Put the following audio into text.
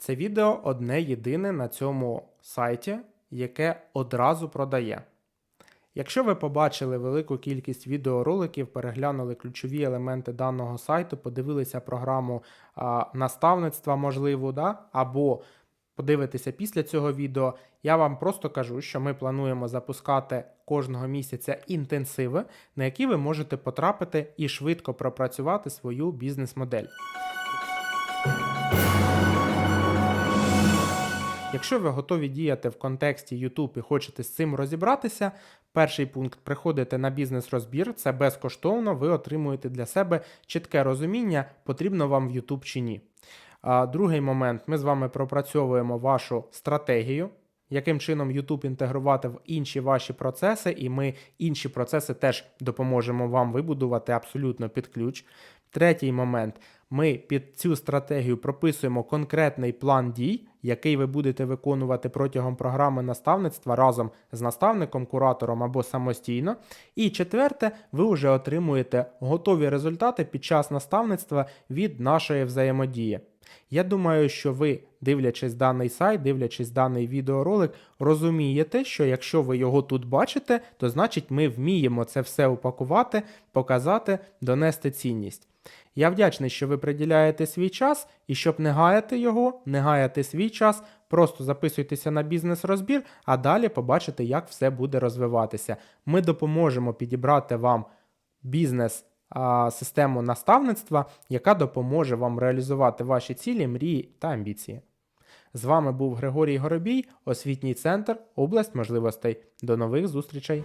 Це відео одне єдине на цьому сайті, яке одразу продає. Якщо ви побачили велику кількість відеороликів, переглянули ключові елементи даного сайту, подивилися програму а, наставництва, можливо, да? або подивитеся після цього відео, я вам просто кажу, що ми плануємо запускати кожного місяця інтенсиви, на які ви можете потрапити і швидко пропрацювати свою бізнес-модель. Якщо ви готові діяти в контексті YouTube і хочете з цим розібратися, перший пункт приходите на бізнес-розбір, це безкоштовно, ви отримуєте для себе чітке розуміння, потрібно вам в YouTube чи ні. Другий момент, ми з вами пропрацьовуємо вашу стратегію, яким чином YouTube інтегрувати в інші ваші процеси, і ми інші процеси теж допоможемо вам вибудувати абсолютно під ключ. Третій момент. Ми під цю стратегію прописуємо конкретний план дій, який ви будете виконувати протягом програми наставництва разом з наставником, куратором або самостійно. І четверте, ви вже отримуєте готові результати під час наставництва від нашої взаємодії. Я думаю, що ви, дивлячись даний сайт, дивлячись даний відеоролик, розумієте, що якщо ви його тут бачите, то значить ми вміємо це все упакувати, показати, донести цінність. Я вдячний, що ви приділяєте свій час, і щоб не гаяти його, не гаяти свій час, просто записуйтеся на бізнес-розбір, а далі побачите, як все буде розвиватися. Ми допоможемо підібрати вам бізнес. Систему наставництва, яка допоможе вам реалізувати ваші цілі, мрії та амбіції. З вами був Григорій Горобій, освітній центр, область можливостей. До нових зустрічей!